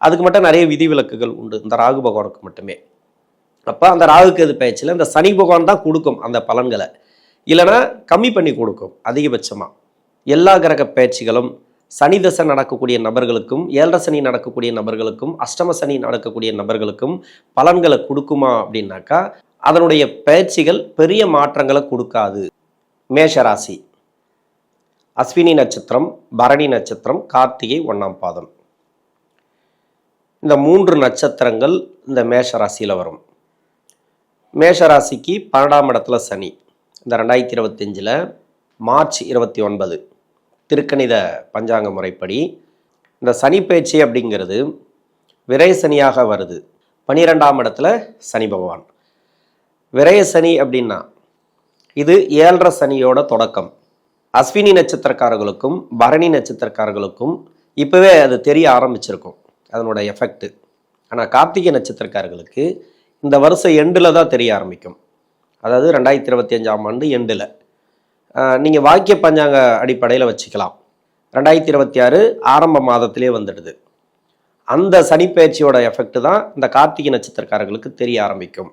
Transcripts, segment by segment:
அதுக்கு மட்டும் நிறைய விதிவிலக்குகள் உண்டு. இந்த ராகு பகவானுக்கு மட்டுமே. அப்போ அந்த ராகுக்கு எது பயிற்சியில் இந்த சனி பகவான் தான் கொடுக்கும் அந்த பலன்களை. இல்லைன்னா கம்மி பண்ணி கொடுக்கும் அதிகபட்சமாக எல்லா கிரக பயிற்சிகளும் சனி தசை நடக்கக்கூடிய நபர்களுக்கும் ஏழரை சனி நடக்கக்கூடிய நபர்களுக்கும் அஷ்டம சனி நடக்கக்கூடிய நபர்களுக்கும் பலன்களை கொடுக்குமா அப்படின்னாக்கா அதனுடைய பயிற்சிகள் பெரிய மாற்றங்களை கொடுக்காது. மேஷராசி அஸ்வினி நட்சத்திரம் பரணி நட்சத்திரம் கார்த்திகை ஒன்றாம் பாதம். இந்த மூன்று நட்சத்திரங்கள் இந்த மேஷ ராசியில் வரும். மேஷ ராசிக்கு பன்னெண்டாம் இடத்துல சனி. இந்த ரெண்டாயிரத்தி இருபத்தஞ்சில் மார்ச் இருபத்தி ஒன்பது. திருக்கணித பஞ்சாங்க முறைப்படி இந்த சனி பேச்சு அப்படிங்கிறது விரை சனியாக வருது. பனிரெண்டாம் இடத்துல சனி பகவான். விரய சனி அப்படின்னா இது ஏழரை சனியோட தொடக்கம். அஸ்வினி நட்சத்திரக்காரர்களுக்கும் பரணி நட்சத்திரக்காரர்களுக்கும் இப்போவே அது தெரிய ஆரம்பிச்சிருக்கும். அதனோட எஃபெக்ட் ஆனால் கார்த்திகை நட்சத்திரக்காரர்களுக்கு இந்த வருஷம் எண்டில் தான் தெரிய ஆரம்பிக்கும். அதாவது ரெண்டாயிரத்தி இருபத்தி அஞ்சாம் ஆண்டு எண்டில் நீங்கள் வாக்கிய பஞ்சாங்க அடிப்படையில் வச்சுக்கலாம். ரெண்டாயிரத்தி இருபத்தி ஆறு ஆரம்ப மாதத்திலே வந்துடுது. அந்த சனிப்பெயர்ச்சியோட எஃபெக்ட் தான் இந்த கார்த்திகை நட்சத்திரக்காரர்களுக்கு தெரிய ஆரம்பிக்கும்.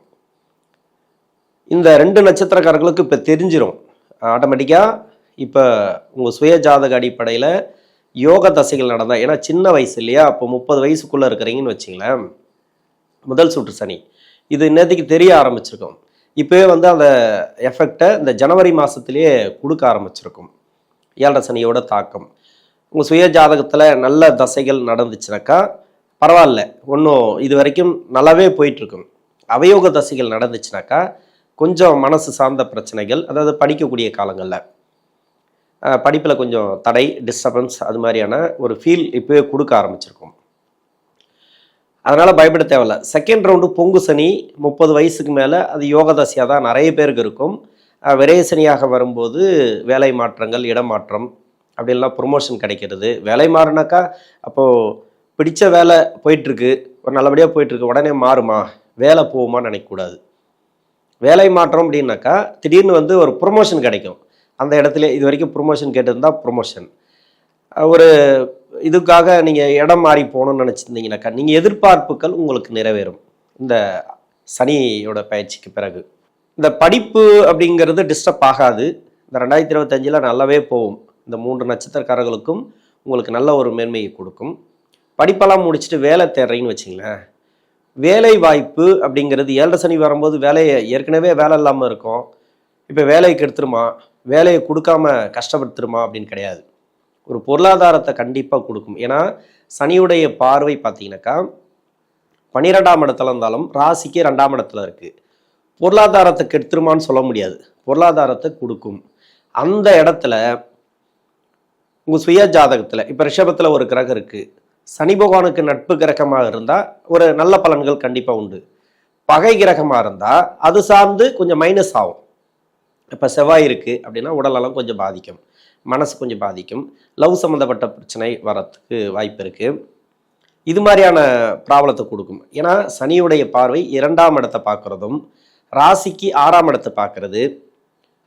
இந்த ரெண்டு நட்சத்திரக்காரர்களுக்கு இப்போ தெரிஞ்சிடும் ஆட்டோமேட்டிக்காக இப்போ உங்கள் சுய ஜாதக அடிப்படையில் யோக தசைகள் நடந்தால் ஏன்னா சின்ன வயசு இல்லையா? அப்போ முப்பது வயசுக்குள்ளே இருக்கிறீங்கன்னு வச்சிங்களேன் முதல் சுற்று சனி. இது இன்னத்துக்கு தெரிய ஆரம்பிச்சிருக்கும். இப்போவே வந்து அந்த எஃபெக்டை இந்த ஜனவரி மாதத்துலேயே கொடுக்க ஆரம்பிச்சிருக்கும். ஏழரை சனியோட தாக்கம். உங்கள் சுய ஜாதகத்தில் நல்ல தசைகள் நடந்துச்சுனாக்கா பரவாயில்ல. ஒன்றும் இது வரைக்கும் நல்லாவே போயிட்டுருக்கும். அவயோக தசைகள் நடந்துச்சுனாக்கா கொஞ்சம் மனசு சார்ந்த பிரச்சனைகள் அதாவது படிக்கக்கூடிய காலங்களில் படிப்பில் கொஞ்சம் தடை டிஸ்டர்பன்ஸ் அது மாதிரியான ஒரு ஃபீல் இப்போவே கொடுக்க ஆரம்பிச்சிருக்கும். அதனால் பயப்பட தேவையில்ல. செகண்ட் ரவுண்டு பொங்கு சனி முப்பது வயசுக்கு மேலே அது யோகதசியாக தான் நிறைய பேருக்கு இருக்கும். அஹ் சனியாக வரும்போது வேலை மாற்றங்கள் இடமாற்றம் அப்படிலாம் ப்ரொமோஷன் கிடைக்கிறது. வேலை மாறினாக்கா அப்போது பிடிச்ச வேலை போயிட்டுருக்கு. ஒரு நல்லபடியாக போயிட்டுருக்கு. உடனே மாறுமா? வேலை போகுமான்னு நினைக்கக்கூடாது. வேலை மாற்றம் அப்படின்னாக்கா திடீர்னு வந்து ஒரு ப்ரொமோஷன் கிடைக்கும். அந்த இடத்துல இது வரைக்கும் ப்ரொமோஷன் கேட்டிருந்தால் ப்ரொமோஷன் ஒரு இதுக்காக நீங்கள் இடம் மாறி போகணும்னு நினச்சிருந்தீங்கனாக்கா நீங்கள் எதிர்பார்ப்புகள் உங்களுக்கு நிறைவேறும். இந்த சனியோட பயிற்சிக்கு பிறகு. இந்த படிப்பு அப்படிங்கிறது டிஸ்டர்ப் ஆகாது. இந்த ரெண்டாயிரத்தி இருபத்தஞ்சில் நல்லாவே போகும். இந்த மூன்று நட்சத்திரக்காரர்களுக்கும் உங்களுக்கு நல்ல ஒரு மேன்மையை கொடுக்கும். படிப்பெல்லாம் முடிச்சுட்டு வேலை தேடுறீங்கன்னு வச்சிங்களேன். வேலை வாய்ப்பு அப்படிங்கிறது ஏழரை சனி வரும்போது வேலையை ஏற்கனவே வேலை இல்லாமல் இருக்கும். இப்போ வேலைக்கு எடுத்துருமா வேலையை கொடுக்காம கஷ்டப்படுத்துருமா அப்படின்னு கிடையாது. ஒரு பொருளாதாரத்தை கண்டிப்பாக கொடுக்கும். ஏன்னா சனியுடைய பார்வை பார்த்தீங்கன்னாக்கா பன்னிரெண்டாம் இடத்துல இருந்தாலும் ராசிக்கு ரெண்டாம் இடத்துல இருக்குது பொருளாதாரத்தை கெடுத்துருமான்னு சொல்ல முடியாது. பொருளாதாரத்தை கொடுக்கும். அந்த இடத்துல உங்கள் சுய ஜாதகத்தில் இப்போ ரிஷபத்தில் ஒரு கிரகம் இருக்குது சனி பகவானுக்கு நட்பு கிரகமாக இருந்தால் ஒரு நல்ல பலன்கள் கண்டிப்பாக உண்டு. பகை கிரகமாக இருந்தால் அது சார்ந்து கொஞ்சம் மைனஸ் ஆகும். இப்போ செவ்வாய் இருக்குது அப்படின்னா உடலெல்லாம் கொஞ்சம் பாதிக்கும். மனசு கொஞ்சம் பாதிக்கும். லவ் சம்மந்தப்பட்ட பிரச்சனை வரத்துக்கு வாய்ப்பு இருக்குது இது மாதிரியான ப்ராப்ளத்தை கொடுக்கும். ஏன்னா சனியுடைய பார்வை இரண்டாம் இடத்தை பார்க்குறதும் ராசிக்கு ஆறாம் இடத்தை பார்க்கறது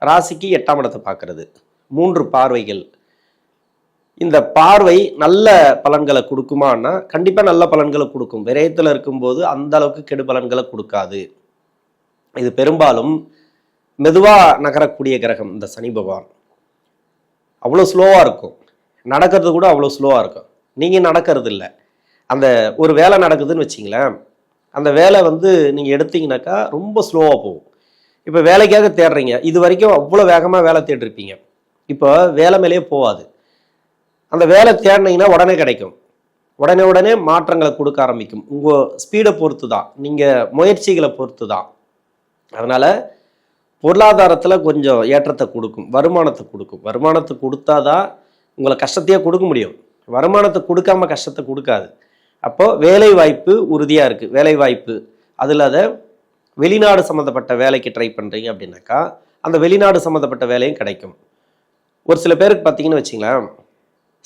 ராசிக்கு எட்டாம் இடத்தை பார்க்கறது. மூன்று பார்வைகள். இந்த பார்வை நல்ல பலன்களை கொடுக்குமான்னா கண்டிப்பாக நல்ல பலன்களை கொடுக்கும். விரயத்தில் இருக்கும்போது அந்த அளவுக்கு கெடு பலன்களை கொடுக்காது. இது பெரும்பாலும் மெதுவாக நகரக்கூடிய கிரகம் இந்த சனி பகவான். அவ்வளோ ஸ்லோவாக இருக்கும். நடக்கிறது கூட அவ்வளோ ஸ்லோவாக இருக்கும். நீங்கள் நடக்கிறது இல்லை. அந்த ஒரு வேலை நடக்குதுன்னு வச்சிங்களேன் அந்த வேலை வந்து நீங்கள் எடுத்தீங்கன்னாக்கா ரொம்ப ஸ்லோவாக போகும். இப்போ வேலைக்காக தேடுறீங்க. இது வரைக்கும் அவ்வளோ வேகமாக வேலை தேடிருப்பீங்க. இப்போ வேலை மேலேயே போகாது. அந்த வேலை தேடினீங்கன்னா உடனே கிடைக்கும். உடனே உடனே மாற்றங்களை கொடுக்க ஆரம்பிக்கும். உங்கள் ஸ்பீடை பொறுத்து தான் நீங்கள் முயற்சிகளை பொறுத்து தான் அதனால் பொருளாதாரத்தில் கொஞ்சம் ஏற்றத்தை கொடுக்கும் வருமானத்தை கொடுக்கும். வருமானத்தை கொடுத்தாதான் உங்களை கஷ்டத்தையே கொடுக்க முடியும். வருமானத்தை கொடுக்காம கஷ்டத்தை கொடுக்காது. அப்போது வேலை வாய்ப்பு உறுதியாக இருக்குது வேலை வாய்ப்பு அதில் அதை வெளிநாடு சம்மந்தப்பட்ட வேலைக்கு ட்ரை பண்ணுறீங்க அப்படின்னாக்கா அந்த வெளிநாடு சம்மந்தப்பட்ட வேலையும் கிடைக்கும். ஒரு சில பேருக்கு பார்த்தீங்கன்னு வச்சிங்களேன்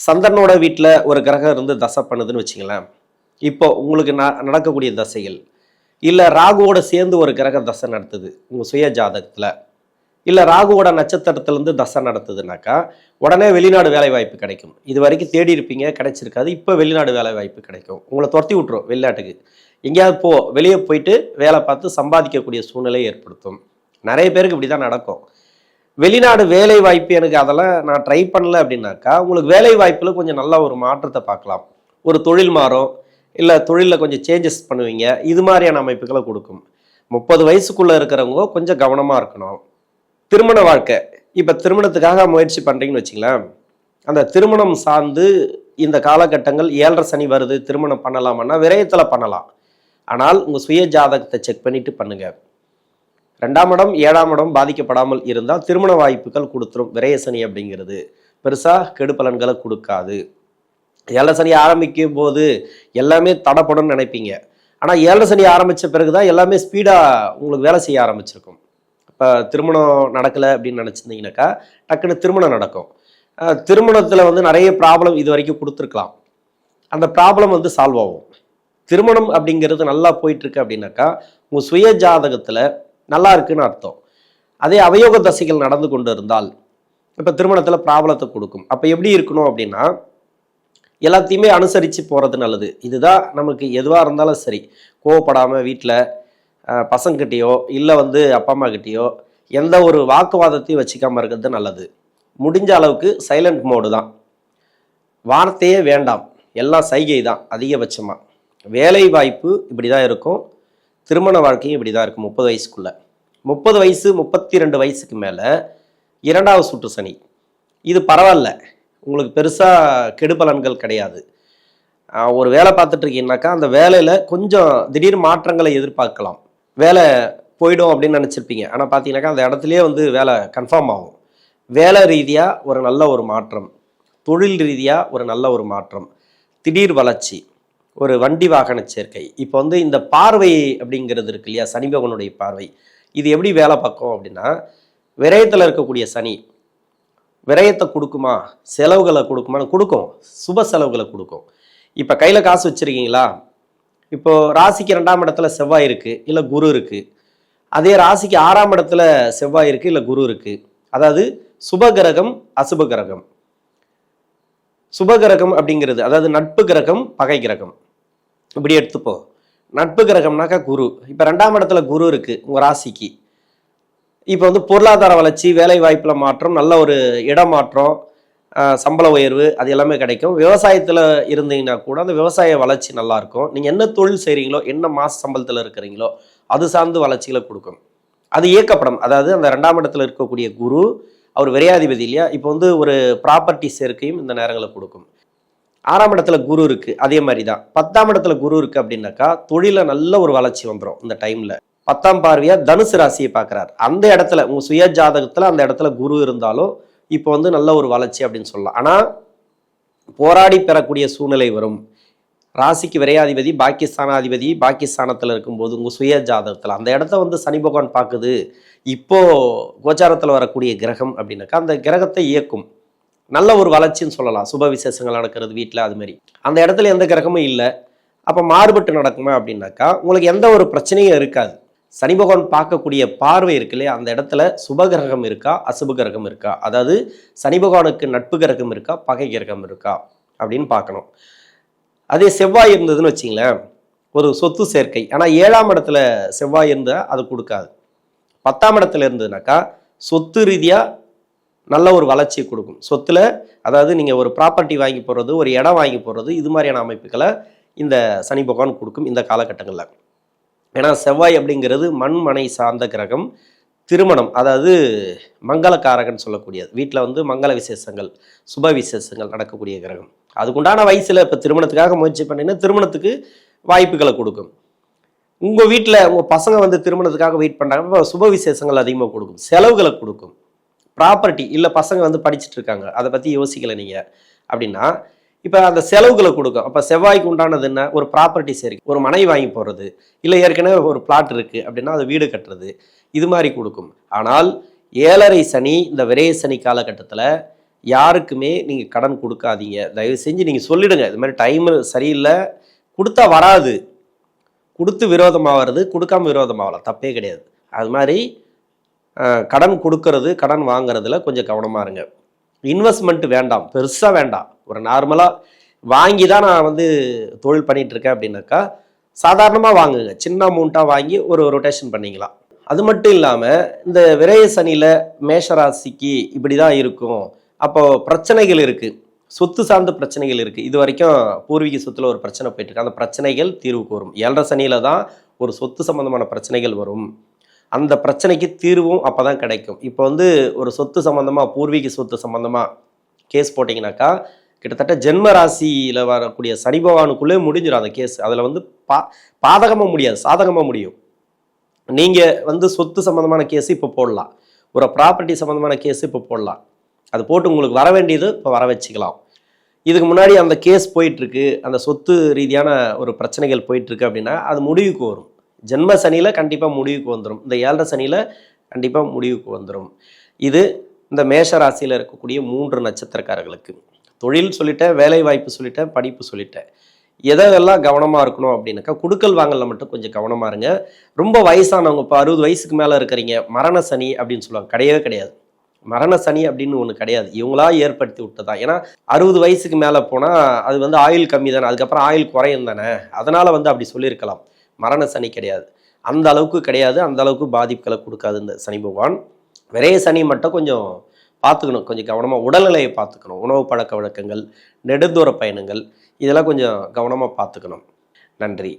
சந்திரனோட வீட்டில் ஒரு கிரகம் இருந்து தசை பண்ணுதுன்னு வச்சிங்களேன் இப்போ உங்களுக்கு ந நடக்கக்கூடிய தசைகள் இல்லை ராகுவோட சேர்ந்து ஒரு கிரக தசை நடத்துது உங்கள் சுய ஜாதகத்தில். இல்லை ராகுவோட நட்சத்திரத்துலேருந்து தசை நடத்துதுனாக்கா உடனே வெளிநாடு வேலை வாய்ப்பு கிடைக்கும். இது வரைக்கும் தேடி இருப்பீங்க கிடைச்சிருக்காது. இப்போ வெளிநாடு வேலை வாய்ப்பு கிடைக்கும். உங்களை துரத்தி விட்ரும் வெளிநாட்டுக்கு. எங்கேயாவது போ வெளியே போயிட்டு வேலை பார்த்து சம்பாதிக்கக்கூடிய சூழ்நிலை ஏற்படுத்தும். நிறைய பேருக்கு இப்படி தான் நடக்கும். வெளிநாடு வேலை வாய்ப்பு எனக்கு அதெல்லாம் நான் ட்ரை பண்ணல அப்படின்னாக்கா உங்களுக்கு வேலை வாய்ப்பில் கொஞ்சம் நல்ல ஒரு மாற்றத்தை பார்க்கலாம். ஒரு தொழில் மாறும். இல்லை தொழிலில் கொஞ்சம் சேஞ்சஸ் பண்ணுவீங்க. இது மாதிரியான அமைப்புகளை கொடுக்கும். முப்பது வயசுக்குள்ளே இருக்கிறவங்க கொஞ்சம் கவனமாக இருக்கணும். திருமண வாழ்க்கை. இப்போ திருமணத்துக்காக முயற்சி பண்ணுறீங்கன்னு வச்சுங்களேன் அந்த திருமணம் சார்ந்து இந்த காலகட்டங்கள் ஏழரை சனி வருது திருமணம் பண்ணலாமான்னா விரயத்தில் பண்ணலாம். ஆனால் உங்கள் சுய ஜாதகத்தை செக் பண்ணிட்டு பண்ணுங்க. ரெண்டாம் இடம் ஏழாம் இடம் பாதிக்கப்படாமல் இருந்தால் திருமண வாய்ப்புகள் கொடுத்துரும். விரய சனி அப்படிங்கிறது. பெருசாக கெடு பலன்களை கொடுக்காது. ஏழரை சனி ஆரம்பிக்கும் போது எல்லாமே தடப்படணும்னு நினைப்பீங்க. ஆனால் ஏழரை சனி ஆரம்பித்த பிறகு தான் எல்லாமே ஸ்பீடாக உங்களுக்கு வேலை செய்ய ஆரம்பிச்சிருக்கும். இப்போ திருமணம் நடக்கலை அப்படின்னு நினச்சிருந்தீங்கன்னாக்கா டக்குன்னு திருமணம் நடக்கும். திருமணத்தில் வந்து நிறைய ப்ராப்ளம் இது வரைக்கும் கொடுத்துருக்கலாம். அந்த ப்ராப்ளம் வந்து சால்வ் ஆகும். திருமணம் அப்படிங்கிறது நல்லா போயிட்டுருக்கு அப்படின்னாக்கா உங்கள் சுய ஜாதகத்தில் நல்லா இருக்குன்னு அர்த்தம். அதே அவயோக தசைகள் நடந்து கொண்டு இருந்தால் இப்போ திருமணத்தில் ப்ராப்ளத்தை கொடுக்கும். அப்போ எப்படி இருக்கணும் அப்படின்னா எல்லாத்தையுமே அனுசரித்து போகிறது நல்லது. இதுதான் நமக்கு எதுவாக இருந்தாலும் சரி. கோவப்படாமல் வீட்டில் பசங்கிட்டேயோ இல்லை வந்து அப்பா அம்மா கிட்டேயோ எந்த ஒரு வாக்குவாதத்தையும் வச்சுக்காம இருக்கிறது நல்லது. முடிஞ்ச அளவுக்கு சைலண்ட் மோடு தான். வார்த்தையே வேண்டாம். எல்லாம் சைகை தான் அதிகபட்சமாக வேலை வாய்ப்பு இப்படி தான் இருக்கும். திருமண வாழ்க்கையும் இப்படி தான் இருக்கும் முப்பது வயசுக்குள்ளே. முப்பது வயசு முப்பத்தி ரெண்டு வயசுக்கு மேலே இரண்டாவது சுற்று சனி. இது பரவாயில்ல. உங்களுக்கு பெருசாக கெடுபலன்கள் கிடையாது. ஒரு வேலை பார்த்துட்ருக்கீங்கனாக்கா அந்த வேலையில் கொஞ்சம் திடீர் மாற்றங்களை எதிர்பார்க்கலாம். வேலை போயிடும் அப்படின்னு நினச்சிருப்பீங்க. ஆனால் பார்த்தீங்கன்னாக்கா அந்த இடத்துலயே வந்து வேலை கன்ஃபார்ம் ஆகும். வேலை ரீதியாக ஒரு நல்ல ஒரு மாற்றம். தொழில் ரீதியாக ஒரு நல்ல ஒரு மாற்றம். திடீர் வளர்ச்சி. ஒரு வண்டி வாகன சேர்க்கை. இப்போ வந்து இந்த பார்வை அப்படிங்கிறது இருக்கு இல்லையா? சனிபகனுடைய பார்வை. இது எப்படி வேலை பார்க்கும் அப்படின்னா விரயத்தில் இருக்கக்கூடிய சனி விரயத்தை கொடுக்குமா? செலவுகளை கொடுக்குமான்னு கொடுக்கும். சுப செலவுகளை கொடுக்கும். இப்போ கையில் காசு வச்சுருக்கீங்களா? இப்போது ராசிக்கு ரெண்டாம் இடத்துல செவ்வாய் இருக்குது இல்லை குரு இருக்குது அதே ராசிக்கு ஆறாம் இடத்துல செவ்வாய் இருக்குது இல்லை குரு இருக்குது அதாவது சுப கிரகம் அசுப கிரகம். சுப கிரகம் அப்படிங்கிறது அதாவது நட்பு கிரகம் பகை கிரகம். இப்படி எடுத்துப்போம் நட்பு கிரகம்னாக்கா குரு. இப்போ ரெண்டாம் இடத்துல குரு இருக்குது உங்கள் ராசிக்கு. இப்போ வந்து பொருளாதார வளர்ச்சி வேலை வாய்ப்பில் மாற்றம் நல்ல ஒரு இடமாற்றம் சம்பள உயர்வு அது எல்லாமே கிடைக்கும். விவசாயத்தில் இருந்தீங்கன்னா கூட அந்த விவசாய வளர்ச்சி நல்லாயிருக்கும் நீங்கள் என்ன தொழில் செய்கிறீங்களோ என்ன மாச சம்பளத்தில் இருக்கிறீங்களோ அது சார்ந்து வளர்ச்சிகளை கொடுக்கும். அது இயக்கப்படும். அதாவது அந்த ரெண்டாம் இடத்துல இருக்கக்கூடிய குரு அவர் விரையாதிபதி இல்லையா? இப்போ வந்து ஒரு ப்ராப்பர்ட்டி சேர்க்கையும் இந்த நேரங்களில் கொடுக்கும். ஆறாம் இடத்துல குரு இருக்குது அதே மாதிரி தான் பத்தாம் இடத்துல குரு இருக்குது அப்படின்னாக்கா தொழிலில் நல்ல ஒரு வளர்ச்சி வந்துடும் இந்த டைமில் பத்தாம் பார்வையா தனுசு ராசியை பார்க்குறாரு. அந்த இடத்துல உங்க சுய ஜாதகத்துல அந்த இடத்துல குரு இருந்தாலும் இப்போ வந்து நல்ல ஒரு வளர்ச்சி அப்படின்னு சொல்லலாம். ஆனா போராடி பெறக்கூடிய சூழ்நிலை வரும். ராசிக்கு விரையாதிபதி பாகிஸ்தானாதிபதி பாகிஸ்தானத்தில் இருக்கும்போது உங்கள் சுய ஜாதகத்தில் அந்த இடத்த வந்து சனி பகவான் பார்க்குது. இப்போது கோச்சாரத்தில் வரக்கூடிய கிரகம் அப்படின்னாக்கா அந்த கிரகத்தை இயக்கும். நல்ல ஒரு வளர்ச்சின்னு சொல்லலாம். சுப விசேஷங்கள் நடக்கிறது வீட்டில் அது மாதிரி. அந்த இடத்துல எந்த கிரகமும் இல்லை. அப்போ மாறுபட்டு நடக்குமா அப்படின்னாக்கா உங்களுக்கு எந்த ஒரு பிரச்சனையும் இருக்காது. சனி பகவான் பார்க்கக்கூடிய பார்வை இருக்கு இல்லையா? அந்த இடத்துல சுப கிரகம் இருக்கா? அசுப கிரகம் இருக்கா? அதாவது சனி பகவானுக்கு நட்பு கிரகம் இருக்கா? பகை கிரகம் இருக்கா? அப்படின்னு பார்க்கணும். அதே செவ்வாய் இருந்ததுன்னு வச்சிங்களேன் ஒரு சொத்து சேர்க்கை. ஆனால் ஏழாம் இடத்துல செவ்வாய் இருந்தால் அது கொடுக்காது. பத்தாம் இடத்துல இருந்ததுனாக்கா சொத்து ரீதியாக நல்ல ஒரு வளர்ச்சியை கொடுக்கும். சொத்துல அதாவது நீங்கள் ஒரு ப்ராப்பர்ட்டி வாங்கி போடுறது ஒரு இடம் வாங்கி போடுறது இது மாதிரியான அமைப்புகளை இந்த சனி பகவான் கொடுக்கும் இந்த காலகட்டங்களில். ஏன்னா செவ்வாய் அப்படிங்கிறது மண்மனை சார்ந்த கிரகம். திருமணம் அதாவது மங்களக்காரகன் சொல்லக்கூடியது. வீட்டில் வந்து மங்கள விசேஷங்கள் சுப விசேஷங்கள் நடக்கக்கூடிய கிரகம். அதுக்குண்டான வயசில் இப்போ திருமணத்துக்காக முயற்சி பண்ணிங்கன்னா திருமணத்துக்கு வாய்ப்புகளை கொடுக்கும். உங்கள் வீட்டில் உங்கள் பசங்க வந்து திருமணத்துக்காக வெயிட் பண்ணுறாங்க இப்போ சுப விசேஷங்கள் அதிகமாக கொடுக்கும். செலவுகளை கொடுக்கும். ப்ராப்பர்ட்டி இல்லை பசங்க வந்து படிச்சுட்டு இருக்காங்க அதை பற்றி யோசிக்கலை நீங்கள் அப்படின்னா இப்போ அந்த செலவுகளை கொடுக்கும். அப்போ செவ்வாய்க்கு உண்டானது என்ன? ஒரு ப்ராப்பர்ட்டி சரி ஒரு மனை வாங்கி போடுறது இல்லை ஏற்கனவே ஒரு பிளாட் இருக்குது அப்படின்னா அது வீடு கட்டுறது. இது மாதிரி கொடுக்கும். ஆனால் ஏழரை சனி இந்த விரைய சனி காலகட்டத்தில் யாருக்குமே நீங்கள் கடன் கொடுக்காதீங்க. தயவு செஞ்சு நீங்கள் சொல்லிடுங்க. இது மாதிரி டைம் சரியில்லை. கொடுத்தா வராது. கொடுத்து விரோதமாகிறது கொடுக்காம விரோதமாகலாம். தப்பே கிடையாது. அது மாதிரி கடன் கொடுக்கறது கடன் வாங்குறதுல கொஞ்சம் கவனமாக இருங்க. இன்வெஸ்ட்மெண்ட் வேண்டாம். பெருசாக வேண்டாம். ஒரு நார்மலாக வாங்கி தான் நான் வந்து தொழில் பண்ணிகிட்ருக்கேன் இருக்கேன் அப்படின்னாக்கா சாதாரணமாக வாங்குங்க. சின்ன அமௌண்ட்டாக வாங்கி ஒரு ரொட்டேஷன் பண்ணிக்கலாம். அது மட்டும் இல்லாமல் இந்த விரய சனியில் மேஷராசிக்கு இப்படி தான் இருக்கும். அப்போ பிரச்சனைகள் இருக்குது சொத்து சார்ந்த பிரச்சனைகள் இருக்குது இது வரைக்கும் பூர்வீக சொத்துல ஒரு பிரச்சனை போயிட்டுருக்கு அந்த பிரச்சனைகள் தீர்வுக்கு வரும் ஏழரை சனியில் தான் ஒரு சொத்து சம்மந்தமான பிரச்சனைகள் வரும். அந்த பிரச்சனைக்கு தீர்வும் அப்போ தான் கிடைக்கும். இப்போ வந்து ஒரு சொத்து சம்மந்தமாக பூர்வீக சொத்து சம்மந்தமாக கேஸ் போட்டிங்கனாக்கா கிட்டத்தட்ட ஜென்ம ராசியில் வரக்கூடிய சனி பகவானுக்குள்ளே முடிஞ்சிடும் அந்த கேஸ் அதில் வந்து பா பாதகமாக முடியாது சாதகமாக முடியும். நீங்கள் வந்து சொத்து சம்மந்தமான கேஸ் இப்போ போடலாம். ஒரு ப்ராப்பர்ட்டி சம்மந்தமான கேஸ் இப்போ போடலாம். அது போட்டு உங்களுக்கு வர வேண்டியது இப்போ வர வச்சுக்கலாம். இதுக்கு முன்னாடி அந்த கேஸ் போயிட்டுருக்கு. அந்த சொத்து ரீதியான ஒரு பிரச்சனைகள் போயிட்டுருக்கு அப்படின்னா அது முடிவுக்கு வரும். ஜென்ம சனியில் கண்டிப்பாக முடிவுக்கு வந்துடும் இந்த ஏழரை சனியில் கண்டிப்பாக முடிவுக்கு வந்துடும் இது இந்த மேஷ ராசியில் இருக்கக்கூடிய மூன்று நட்சத்திரக்காரர்களுக்கு. தொழில் சொல்லிட்டேன் வேலை வாய்ப்பு சொல்லிட்டேன் படிப்பு சொல்லிட்டேன். எதெல்லாம் கவனமாக இருக்கணும் அப்படின்னாக்கா குடுக்கல் வாங்கல மட்டும் கொஞ்சம் கவனமாக இருங்க. ரொம்ப வயசானவங்க இப்போ அறுபது வயசுக்கு மேலே இருக்கிறீங்க மரண சனி அப்படின்னு சொல்லுவாங்க. கிடையவே கிடையாது. மரண சனி அப்படின்னு ஒன்று கிடையாது. இவங்களா ஏற்படுத்தி விட்டதா? ஏன்னா அறுபது வயசுக்கு மேலே போனால் அது வந்து ஆயில் கம்மி தானே. அதுக்கப்புறம் ஆயில் குறையும் தானே. அதனால் வந்து அப்படி சொல்லியிருக்கலாம். மரண சனி கிடையாது. அந்த அளவுக்கு கிடையாது. அந்த அளவுக்கு பாதிப்புகளை கொடுக்காது இந்த சனி பகவான். விரைய சனி மட்டும் கொஞ்சம் பார்த்துக்கணும். கொஞ்சம் கவனமாக உடல்நிலையை பார்த்துக்கணும். உணவு பழக்க வழக்கங்கள் நெடுந்தூர பயணங்கள் இதெல்லாம் கொஞ்சம் கவனமாக பார்த்துக்கணும். நன்றி.